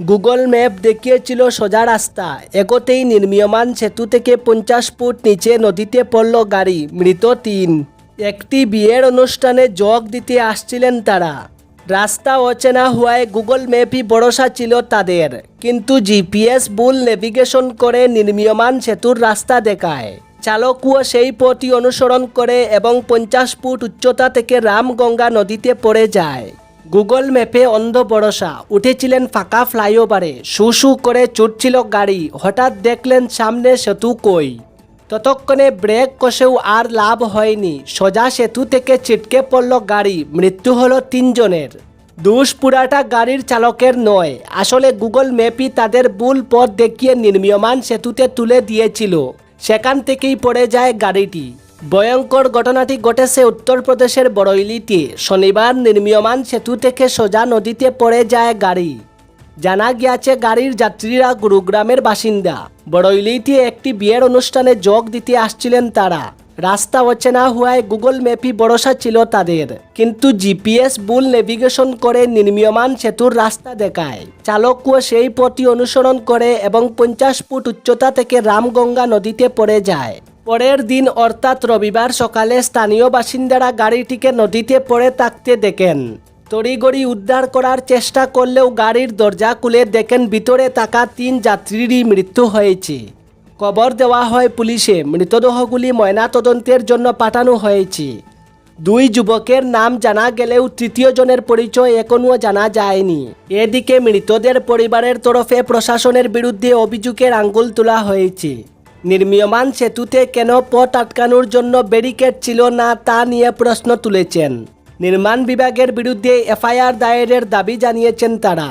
Google map দেখিয়েছিল সোজা রাস্তা। এগোতেই নির্মীয়মান সেতু থেকে পঞ্চাশ ফুট নিচে নদীতে পড়ল গাড়ি, মৃত তিন। একটি বিয়ের অনুষ্ঠানে যোগ দিতে আসছিলেন তারা। রাস্তা অচেনা হওয়ায় গুগল ম্যাপই ভরসা ছিল তাদের। কিন্তু জিপিএস ভুল নেভিগেশন করে নির্মীয়মান সেতুর রাস্তা দেখায়। চালকও সেই পথই অনুসরণ করে এবং পঞ্চাশ ফুট উচ্চতা থেকে রামগঙ্গা নদীতে পড়ে যায়। গুগল ম্যাপে অন্ধ ভরসা উঠেছিলেন ফাঁকা ফ্লাইওভারে। শু শু করে ছুটছিল গাড়ি। হঠাৎ দেখলেন সামনে সেতু কই। ততক্ষণে ব্রেক কষেও আর লাভ হয়নি। সোজা সেতু থেকে ছিটকে পড়ল গাড়ি। মৃত্যু হলো তিনজনের। দুষ পুরাটা গাড়ির চালকের নয়। আসলে গুগল ম্যাপই তাদের ভুল পথ দেখিয়ে নির্মীয়মান সেতুতে তুলে দিয়েছিল। সেখান থেকেই পড়ে যায় গাড়িটি। ভয়ঙ্কর ঘটনাটি ঘটেছে উত্তরপ্রদেশের বড়ইলিতে। শনিবার নির্মীয়মান সেতু থেকে সোজা নদীতে পড়ে যায় গাড়ি। জানা গিয়েছে, গাড়ির যাত্রীরা গুরুগ্রামের বাসিন্দা। বড়ইলিতে একটি বিয়ের অনুষ্ঠানে যোগ দিতে আসছিলেন তারা। রাস্তা অচেনা হওয়ায় গুগল ম্যাপই ভরসা ছিল তাদের। কিন্তু জিপিএস ভুল নেভিগেশন করে নির্মীয়মান সেতুর রাস্তা দেখায়। চালকও সেই পথই অনুসরণ করে এবং পঞ্চাশ ফুট উচ্চতা থেকে রামগঙ্গা নদীতে পড়ে যায়। পরের দিন অর্থাৎ রবিবার সকালে স্থানীয় বাসিন্দারা গাড়িটিকে নদীতে পড়ে থাকতে দেখেন। তড়িগড়ি উদ্ধার করার চেষ্টা করলেও গাড়ির দরজা খুলে দেখেন ভিতরে থাকা তিন যাত্রীরই মৃত্যু হয়েছে। খবর দেওয়া হয় পুলিশে, মৃতদেহগুলি ময়নাতদন্তের জন্য পাঠানো হয়েছে। দুই যুবকের নাম জানা গেলেও তৃতীয় জনের পরিচয় এখনও জানা যায়নি। এদিকে মৃতদের পরিবারের তরফে প্রশাসনের বিরুদ্ধে অভিযোগের আঙ্গুল তোলা হয়েছে। নির্মীয়মান সেতুতে কেন পথ আটকানোর জন্য ব্যারিকেড ছিল না তা নিয়ে প্রশ্ন তুলেছেন। নির্মাণ বিভাগের বিরুদ্ধে এফআইআর দায়েরের দাবি জানিয়েছেন তারা।